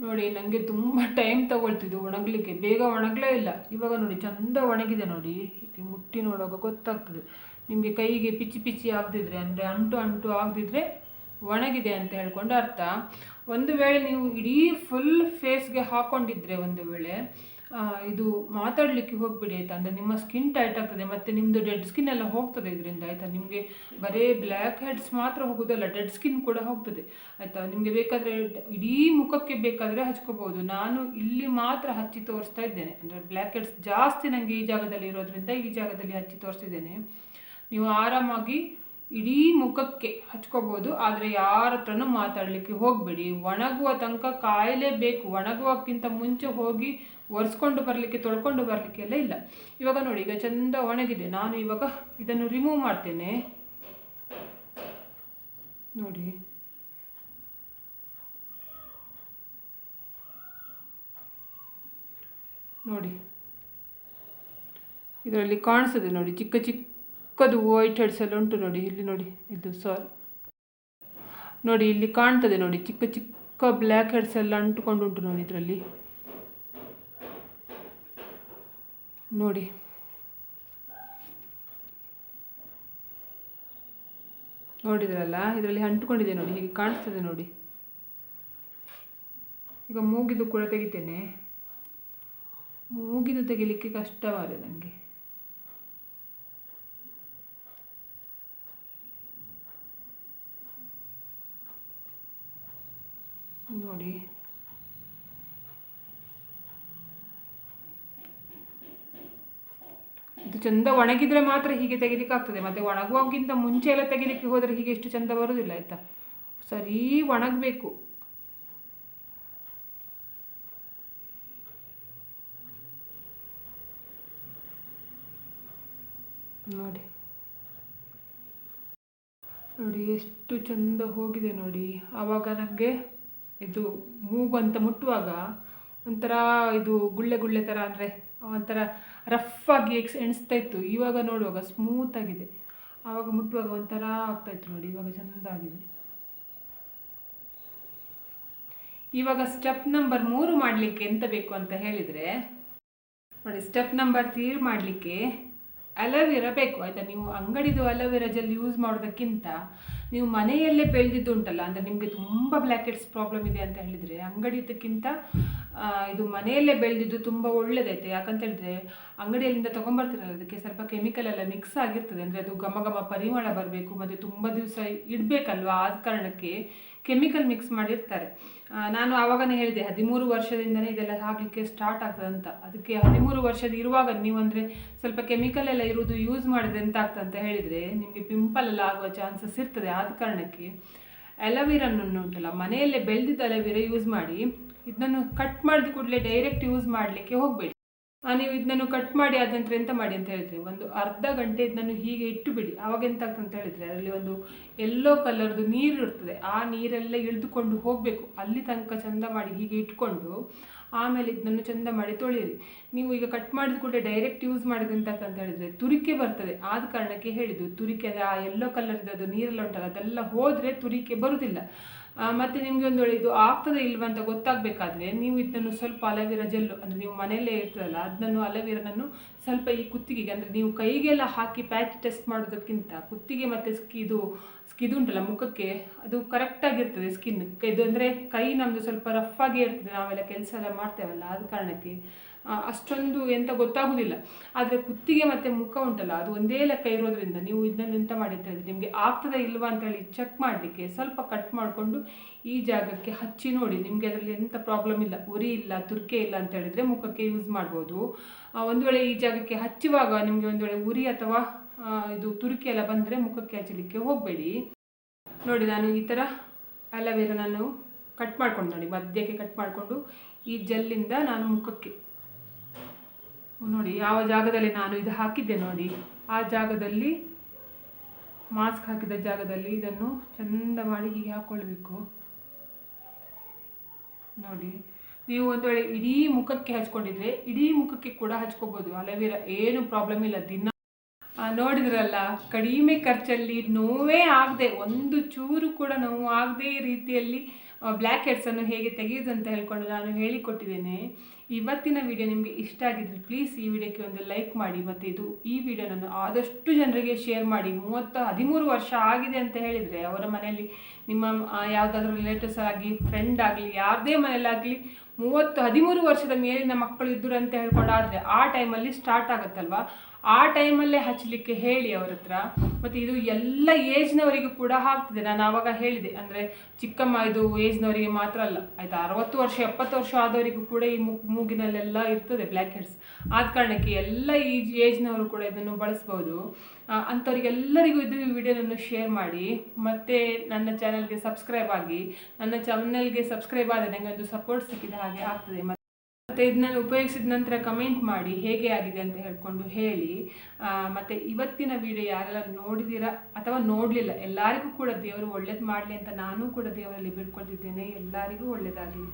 ನೋಡಿ ನನಗೆ ತುಂಬ ಟೈಮ್ ತಗೊಳ್ತಿದ್ದು ಒಣಗಲಿಕ್ಕೆ. ಬೇಗ ಒಣಗಲೇ ಇಲ್ಲ. ಇವಾಗ ನೋಡಿ, ಚಂದ ಒಣಗಿದೆ ನೋಡಿ. ಮುಟ್ಟಿ ನೋಡುವಾಗ ಗೊತ್ತಾಗ್ತದೆ. ನಿಮಗೆ ಕೈಗೆ ಪಿಚ್ಚಿ ಪಿಚ್ಚಿ ಆಗದಿದ್ರೆ, ಅಂದರೆ ಅಂಟು ಅಂಟು ಆಗದಿದ್ರೆ ಒಣಗಿದೆ ಅಂತ ಹೇಳ್ಕೊಂಡು ಅರ್ಥ. ಒಂದು ವೇಳೆ ನೀವು ಇಡೀ ಫುಲ್ ಫೇಸ್ಗೆ ಹಾಕ್ಕೊಂಡಿದ್ರೆ ಒಂದು ವೇಳೆ ಇದು ಮಾತಾಡಲಿಕ್ಕೆ ಹೋಗ್ಬಿಡಿ ಆಯಿತಾ? ಅಂದರೆ ನಿಮ್ಮ ಸ್ಕಿನ್ ಟೈಟ್ ಆಗ್ತದೆ, ಮತ್ತು ನಿಮ್ಮದು ಡೆಡ್ ಸ್ಕಿನ್ ಎಲ್ಲ ಹೋಗ್ತದೆ ಇದರಿಂದ, ಆಯಿತಾ? ನಿಮಗೆ ಬರೀ ಬ್ಲ್ಯಾಕ್ ಹೆಡ್ಸ್ ಮಾತ್ರ ಹೋಗೋದಲ್ಲ ಡೆಡ್ ಸ್ಕಿನ್ ಕೂಡ ಹೋಗ್ತದೆ, ಆಯಿತಾ? ನಿಮಗೆ ಬೇಕಾದರೆ ಇಡೀ ಮುಖಕ್ಕೆ ಬೇಕಾದರೆ ಹಚ್ಕೋಬೋದು ನಾನು ಇಲ್ಲಿ ಮಾತ್ರ ಹಚ್ಚಿ ತೋರಿಸ್ತಾ ಇದ್ದೇನೆ. ಅಂದರೆ ಬ್ಲ್ಯಾಕ್ ಹೆಡ್ಸ್ ಜಾಸ್ತಿ ನನಗೆ ಈ ಜಾಗದಲ್ಲಿ ಇರೋದ್ರಿಂದ ಈ ಜಾಗದಲ್ಲಿ ಹಚ್ಚಿ ತೋರಿಸ್ತಿದ್ದೇನೆ. ನೀವು ಆರಾಮಾಗಿ ಇಡೀ ಮುಖಕ್ಕೆ ಹಚ್ಕೋಬೋದು, ಆದರೆ ಯಾರ ಹತ್ರನೂ ಮಾತಾಡಲಿಕ್ಕೆ ಹೋಗಬೇಡಿ. ಒಣಗುವ ತನಕ ಕಾಯಲೇಬೇಕು. ಒಣಗುವಕ್ಕಿಂತ ಮುಂಚೆ ಹೋಗಿ ಒರೆಸ್ಕೊಂಡು ಬರಲಿಕ್ಕೆ, ತೊಳ್ಕೊಂಡು ಬರಲಿಕ್ಕೆ ಎಲ್ಲ ಇಲ್ಲ. ಇವಾಗ ನೋಡಿ, ಈಗ ಚಂದ ಒಣಗಿದೆ. ನಾನು ಇವಾಗ ಇದನ್ನು ರಿಮೂವ್ ಮಾಡ್ತೇನೆ. ನೋಡಿ. ನೋಡಿ. ಇದರಲ್ಲಿ ಕಾಣಿಸ್ತದೆ ನೋಡಿ, ಚಿಕ್ಕ ಚಿಕ್ಕ ಚಿಕ್ಕದು ವೈಟ್ ಹೆಡ್ಸ್ ಎಲ್ಲ ಉಂಟು ನೋಡಿ, ಇಲ್ಲಿ ನೋಡಿ, ಇದು ಸಾರಿ ನೋಡಿ, ಇಲ್ಲಿ ಕಾಣ್ತದೆ ನೋಡಿ, ಚಿಕ್ಕ ಚಿಕ್ಕ ಬ್ಲ್ಯಾಕ್ ಹೆಡ್ಸ್ ಎಲ್ಲ ಅಂಟುಕೊಂಡು ಉಂಟು ನೋಡಿ ಇದರಲ್ಲಿ. ನೋಡಿ. ನೋಡಿದ್ರಲ್ಲ, ಇದರಲ್ಲಿ ಅಂಟುಕೊಂಡಿದೆ ನೋಡಿ, ಹೀಗೆ ಕಾಣಿಸ್ತದೆ ನೋಡಿ. ಈಗ ಮೂಗಿದು ಕೂಡ ತೆಗಿತೇನೆ. ಮೂಗಿದು ತೆಗಿಲಿಕ್ಕೆ ಕಷ್ಟವಾದ ನನಗೆ ನೋಡಿ. ಇದು ಚಂದ ಒಣಗಿದ್ರೆ ಮಾತ್ರ ಹೀಗೆ ತೆಗಿಲಿಕ್ಕಾಗ್ತದೆ. ಮತ್ತೆ ಒಣಗುವಾಗಿಂತ ಮುಂಚೆ ಎಲ್ಲ ತೆಗಿಲಿಕ್ಕೆ ಹೋದರೆ ಹೀಗೆ ಎಷ್ಟು ಚಂದ ಬರೋದಿಲ್ಲ, ಆಯ್ತಾ? ಸರಿ ಒಣಗಬೇಕು. ನೋಡಿ. ನೋಡಿ, ಎಷ್ಟು ಚಂದ ಹೋಗಿದೆ ನೋಡಿ. ಆವಾಗ ನನಗೆ ಇದು ಮೂಗು ಅಂತ ಮುಟ್ಟುವಾಗ ಒಂಥರ ಇದು ಗುಳ್ಳೆ ಗುಳ್ಳೆ ಥರ ಅಂದರೆ ಒಂಥರ ರಫ್ ಆಗಿ ಎಕ್ಸ್ ಎಣಿಸ್ತಾ ಇತ್ತು. ಇವಾಗ ನೋಡುವಾಗ ಸ್ಮೂತಾಗಿದೆ ಆವಾಗ ಮುಟ್ಟುವಾಗ ಒಂಥರ ಆಗ್ತಾಯಿತ್ತು ನೋಡಿ, ಇವಾಗ ಚೆಂದ ಆಗಿದೆ ಇವಾಗ ಸ್ಟೆಪ್ ನಂಬರ್ ಮೂರು ಮಾಡಲಿಕ್ಕೆ ಎಂತ ಬೇಕು ಅಂತ ಹೇಳಿದರೆ, ನೋಡಿ ಸ್ಟೆಪ್ ನಂಬರ್ ತ್ರೀ ಮಾಡಲಿಕ್ಕೆ ಅಲೋವೆರಾ ಆಯಿತಾ? ನೀವು ಅಂಗಡಿದು ಅಲೋವೆರಾ ಜೆಲ್ ಯೂಸ್ ಮಾಡೋದಕ್ಕಿಂತ ನೀವು ಮನೆಯಲ್ಲೇ ಬೆಳೆದಿದ್ದು ಉಂಟಲ್ಲ ಅಂದರೆ ನಿಮಗೆ ತುಂಬ ಬ್ಲ್ಯಾಕೆಟ್ಸ್ ಪ್ರಾಬ್ಲಮ್ ಇದೆ ಅಂತ ಹೇಳಿದರೆ ಅಂಗಡಿದಕ್ಕಿಂತ ಇದು ಮನೆಯಲ್ಲೇ ಬೆಳೆದಿದ್ದು ತುಂಬ ಒಳ್ಳೇದೈತೆ ಯಾಕಂತ ಹೇಳಿದ್ರೆ ಅಂಗಡಿಯಲ್ಲಿಂದ ತೊಗೊಂಬರ್ತಿರಲ್ಲ ಅದಕ್ಕೆ ಸ್ವಲ್ಪ ಕೆಮಿಕಲ್ ಎಲ್ಲ ಮಿಕ್ಸ್ ಆಗಿರ್ತದೆ. ಅಂದರೆ ಅದು ಘಮ ಘಮ ಪರಿಮಳ ಬರಬೇಕು ಮತ್ತು ತುಂಬ ದಿವಸ ಇಡಬೇಕಲ್ವಾ? ಆದ ಕಾರಣಕ್ಕೆ ಕೆಮಿಕಲ್ ಮಿಕ್ಸ್ ಮಾಡಿರ್ತಾರೆ. ಆ, ನಾನು ಆವಾಗನೇ ಹೇಳಿದೆ, ಹದಿಮೂರು ವರ್ಷದಿಂದನೇ ಇದೆಲ್ಲ ಆಗಲಿಕ್ಕೆ ಸ್ಟಾರ್ಟ್ ಆಗ್ತದೆ ಅಂತ ಅದಕ್ಕೆ ಹದಿಮೂರು ವರ್ಷದ ಇರುವಾಗ ನೀವು ಸ್ವಲ್ಪ ಕೆಮಿಕಲ್ ಎಲ್ಲ ಇರುವುದು ಯೂಸ್ ಮಾಡಿದ್ರೆ ಎಂತ ಆಗ್ತದೆ ಅಂತ ಹೇಳಿದರೆ ನಿಮಗೆ ಪಿಂಪಲ್ ಎಲ್ಲ ಆಗುವ ಚಾನ್ಸಸ್ ಇರ್ತದೆ ಆದ ಕಾರಣಕ್ಕೆ ಅಲವೀರನ್ನು ಉಂಟಲ್ಲ, ಮನೆಯಲ್ಲೇ ಬೆಳೆದಿದ್ದ ಅಲವೀರ ಯೂಸ್ ಮಾಡಿ, ಇದನ್ನು ಕಟ್ ಮಾಡಿದ ಕೂಡಲೇ ಡೈರೆಕ್ಟ್ ಯೂಸ್ ಮಾಡಲಿಕ್ಕೆ ಹೋಗಬೇಡಿ. ನೀವು ಇದನ್ನು ಕಟ್ ಮಾಡಿ ಆದ ನಂತರ ಎಂತ ಮಾಡಿ ಅಂತ ಹೇಳಿದ್ರೆ, ಒಂದು ಅರ್ಧ ಗಂಟೆ ಇದನ್ನು ಹೀಗೆ ಇಟ್ಟು ಬಿಡಿ ಆವಾಗ ಎಂತ ಆಗ್ತದೆ ಅಂತ ಹೇಳಿದ್ರೆ, ಅದರಲ್ಲಿ ಒಂದು ಎಲ್ಲೋ ಕಲರ್ದು ನೀರು ಇರ್ತದೆ. ಆ ನೀರೆಲ್ಲ ಇಳಿದುಕೊಂಡು ಹೋಗಬೇಕು. ಅಲ್ಲಿ ತನಕ ಚಂದ ಮಾಡಿ ಹೀಗೆ ಇಟ್ಕೊಂಡು, ಆಮೇಲೆ ಇದನ್ನು ಚಂದ ಮಾಡಿ ತೊಳೆಯಿರಿ. ನೀವು ಈಗ ಕಟ್ ಮಾಡಿದ ಕೂಡ ಡೈರೆಕ್ಟ್ ಯೂಸ್ ಆಗ್ತದೆ ಅಂತ ಹೇಳಿದ್ರೆ, ತುರಿಕೆ ಬರ್ತದೆ. ಆದ ಕಾರಣಕ್ಕೆ ಹೇಳಿದ್ದು, ತುರಿಕೆ ಅಂದರೆ ಆ ಎಲ್ಲೋ ಕಲರ್ದು ಅದು ನೀರೆಲ್ಲ ಉಂಟಲ್ಲ, ಅದೆಲ್ಲ ಹೋದರೆ ತುರಿಕೆ ಬರುವುದಿಲ್ಲ ಮತ್ತೆ ನಿಮಗೆ ಒಂದು ವೇಳೆ ಇದು ಆಗ್ತದೆ ಇಲ್ವಂತ ಅಂತ ಗೊತ್ತಾಗಬೇಕಾದ್ರೆ ನೀವು ಇದನ್ನು ಸ್ವಲ್ಪ ಅಲವೀರ ಜೆಲ್ಲು, ಅಂದರೆ ನೀವು ಮನೆಯಲ್ಲೇ ಇರ್ತದಲ್ಲ, ಅದನ್ನು ಅಲವೀರನನ್ನು ಸ್ವಲ್ಪ ಈ ಕುತ್ತಿಗೆಗೆ, ಅಂದರೆ ನೀವು ಕೈಗೆಲ್ಲ ಹಾಕಿ ಪ್ಯಾಚ್ ಟೆಸ್ಟ್ ಮಾಡೋದಕ್ಕಿಂತ ಕುತ್ತಿಗೆ ಮತ್ತು ಸ್ಕಿ, ಇದು ಸ್ಕಿದು ಉಂಟಲ್ಲ ಮುಖಕ್ಕೆ, ಅದು ಕರೆಕ್ಟಾಗಿರ್ತದೆ ಸ್ಕಿನ್ ಇದು ಅಂದರೆ ಕೈ ನಮ್ಮದು ಸ್ವಲ್ಪ ರಫ್ ಆಗೇ ಇರ್ತದೆ, ನಾವೆಲ್ಲ ಕೆಲಸ ಎಲ್ಲ ಮಾಡ್ತೇವಲ್ಲ, ಆದ ಕಾರಣಕ್ಕೆ ಅಷ್ಟೊಂದು ಎಂತ ಗೊತ್ತಾಗೋದಿಲ್ಲ. ಆದರೆ ಕುತ್ತಿಗೆ ಮತ್ತು ಮುಖ ಉಂಟಲ್ಲ, ಅದು ಒಂದೇ ಲೆಕ್ಕ ಇರೋದ್ರಿಂದ ನೀವು ಇದನ್ನು ಎಂತ ಮಾಡಿ ಅಂತ ಹೇಳಿದ್ರೆ ನಿಮಗೆ ಆಗ್ತದೆ ಇಲ್ವಾ ಅಂತೇಳಿ ಚೆಕ್ ಮಾಡಲಿಕ್ಕೆ ಸ್ವಲ್ಪ ಕಟ್ ಮಾಡಿಕೊಂಡು ಈ ಜಾಗಕ್ಕೆ ಹಚ್ಚಿ ನೋಡಿ. ನಿಮಗೆ ಅದರಲ್ಲಿ ಎಂಥ ಪ್ರಾಬ್ಲಮ್ ಇಲ್ಲ, ಉರಿ ಇಲ್ಲ, ತುರ್ಕೆ ಇಲ್ಲ ಅಂತ ಹೇಳಿದ್ರೆ ಮುಖಕ್ಕೆ ಯೂಸ್ ಮಾಡ್ಬೋದು. ಒಂದು ವೇಳೆ ಈ ಜಾಗಕ್ಕೆ ಹಚ್ಚುವಾಗ ನಿಮಗೆ ಒಂದು ವೇಳೆ ಉರಿ ಅಥವಾ ಇದು ತುರ್ಕಿ ಎಲ್ಲ ಬಂದರೆ ಮುಖಕ್ಕೆ ಹಚ್ಚಲಿಕ್ಕೆ ಹೋಗಬೇಡಿ. ನೋಡಿ, ನಾನು ಈ ಥರ ಅಲವೇರ ನಾನು ಕಟ್ ಮಾಡ್ಕೊಂಡು ನೋಡಿ, ಮಧ್ಯಕ್ಕೆ ಕಟ್ ಮಾಡಿಕೊಂಡು ಈ ಜೆಲ್ಲಿಂದ ನಾನು ಮುಖಕ್ಕೆ ನೋಡಿ, ಯಾವ ಜಾಗದಲ್ಲಿ ನಾನು ಇದು ಹಾಕಿದ್ದೆ ನೋಡಿ, ಆ ಜಾಗದಲ್ಲಿ ಮಾಸ್ಕ್ ಹಾಕಿದ ಜಾಗದಲ್ಲಿ ಇದನ್ನು ಚಂದ ಮಾಡಿ ಹೀಗೆ ಹಾಕ್ಕೊಳ್ಬೇಕು. ನೋಡಿ, ನೀವು ಒಂದು ವೇಳೆ ಇಡೀ ಮುಖಕ್ಕೆ ಹಚ್ಕೊಂಡಿದ್ರೆ, ಇಡೀ ಮುಖಕ್ಕೆ ಕೂಡ ಹಚ್ಕೋಬೋದು. ಅಲವೀರ ಏನು ಪ್ರಾಬ್ಲಮ್ ಇಲ್ಲ, ದಿನ ನೋಡಿದ್ರಲ್ಲ, ಕಡಿಮೆ ಖರ್ಚಲ್ಲಿ ನೋವೇ ಆಗದೆ, ಒಂದು ಚೂರು ಕೂಡ ನೋವು ಆಗದೆ ರೀತಿಯಲ್ಲಿ ಬ್ಲ್ಯಾಕ್ ಹೆಡ್ಸನ್ನು ಹೇಗೆ ತೆಗೆಯೋದು ಅಂತ ಹೇಳ್ಕೊಂಡು ನಾನು ಹೇಳಿಕೊಟ್ಟಿದ್ದೇನೆ. ಇವತ್ತಿನ ವಿಡಿಯೋ ನಿಮಗೆ ಇಷ್ಟ ಆಗಿದ್ರೆ ಪ್ಲೀಸ್ ಈ ವಿಡಿಯೋಕ್ಕೆ ಒಂದು ಲೈಕ್ ಮಾಡಿ ಮತ್ತು ಇದು ಈ ವಿಡಿಯೋನನ್ನು ಆದಷ್ಟು ಜನರಿಗೆ ಶೇರ್ ಮಾಡಿ. ಮೂವತ್ತು, ಹದಿಮೂರು ವರ್ಷ ಆಗಿದೆ ಅಂತ ಹೇಳಿದರೆ ಅವರ ಮನೆಯಲ್ಲಿ ನಿಮ್ಮ ಯಾವುದಾದ್ರೂ ರಿಲೇಟಿವ್ಸ್ ಆಗಲಿ ಫ್ರೆಂಡ್ ಆಗಲಿ, ಯಾರದೇ ಮನೆಯಲ್ಲಾಗಲಿ ಮೂವತ್ತು, ಹದಿಮೂರು ವರ್ಷದ ಮೇಲಿನ ಮಕ್ಕಳು ಇದ್ದರು ಅಂತ ಹೇಳ್ಕೊಂಡಾದರೆ ಆ ಟೈಮಲ್ಲಿ ಸ್ಟಾರ್ಟ್ ಆಗುತ್ತಲ್ವಾ? ಆ ಟೈಮಲ್ಲೇ ಹಚ್ಚಲಿಕ್ಕೆ ಹೇಳಿ ಅವ್ರ ಹತ್ರ. ಮತ್ತು ಇದು ಎಲ್ಲ ಏಜ್ನವರಿಗೂ ಕೂಡ ಆಗ್ತದೆ. ನಾನು ಆವಾಗ ಹೇಳಿದೆ. ಅಂದರೆ ಚಿಕ್ಕಮ್ಮ ಇದು ಏಜ್ನವರಿಗೆ ಮಾತ್ರ ಅಲ್ಲ. ಆಯಿತಾ, ಅರವತ್ತು ವರ್ಷ, ಎಪ್ಪತ್ತು ವರ್ಷ ಆದವರಿಗೂ ಕೂಡ ಈ ಮೂಗಿನಲ್ಲೆಲ್ಲ ಇರ್ತದೆ ಬ್ಲ್ಯಾಕ್ ಹೆಡ್ಸ್. ಆದ ಕಾರಣಕ್ಕೆ ಎಲ್ಲ ಈ ಏಜ್ನವರು ಕೂಡ ಇದನ್ನು ಬಳಸ್ಬೋದು. ಅಂಥವರಿಗೆಲ್ಲರಿಗೂ ಇದು ವಿಡಿಯೋನನ್ನು ಶೇರ್ ಮಾಡಿ. ಮತ್ತು ನನ್ನ ಚಾನಲ್ಗೆ ಸಬ್ಸ್ಕ್ರೈಬ್ ಆಗಿ, ನನ್ನ ಚಾನಲ್ಗೆ ಸಬ್ಸ್ಕ್ರೈಬ್ ಆದರೆ ನನಗೆ ಒಂದು ಸಪೋರ್ಟ್ ಸಿಕ್ಕಿದ ಹಾಗೆ ಆಗ್ತದೆ. ಮತ್ತು ಇದನ್ನ ಉಪಯೋಗಿಸಿದ ನಂತರ ಕಮೆಂಟ್ ಮಾಡಿ ಹೇಗೆ ಆಗಿದೆ ಅಂತ ಹೇಳ್ಕೊಂಡು ಹೇಳಿ. ಮತ್ತು ಇವತ್ತಿನ ವಿಡಿಯೋ ಯಾರೆಲ್ಲ ನೋಡಿದ್ದೀರಾ ಅಥವಾ ನೋಡಲಿಲ್ಲ, ಎಲ್ಲರಿಗೂ ಕೂಡ ದೇವರು ಒಳ್ಳೇದು ಮಾಡಲಿ ಅಂತ ನಾನು ಕೂಡ ದೇವರಲ್ಲಿ ಬಿಡ್ಕೊಳ್ತಿದ್ದೇನೆ. ಎಲ್ಲರಿಗೂ ಒಳ್ಳೆಯದಾಗಲಿ